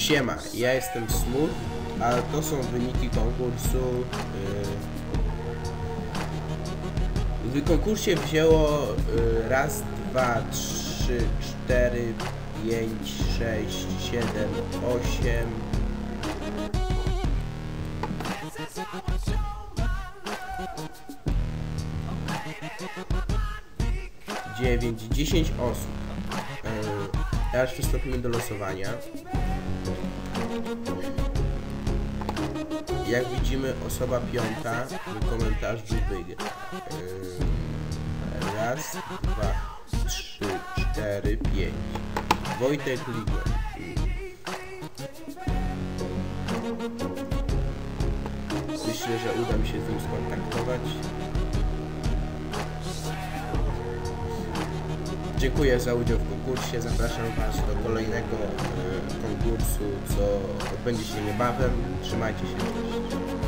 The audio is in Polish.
Siema, ja jestem Smooth, a to są wyniki konkursu. yy. W konkursie wzięło yy, raz, dwa, trzy, cztery, pięć, sześć, siedem, osiem. Dziewięć, dziesięć osób. Teraz przystąpimy do losowania. Jak widzimy, osoba piąta w komentarzu wygra. Yy, raz, dwa, trzy, cztery, pięć. Wojtek Ligor. Myślę, że uda mi się z nim skontaktować. Dziękuję za udział w konkursie. Zapraszam Was do kolejnego e, konkursu, co odbędzie się niebawem. Trzymajcie się.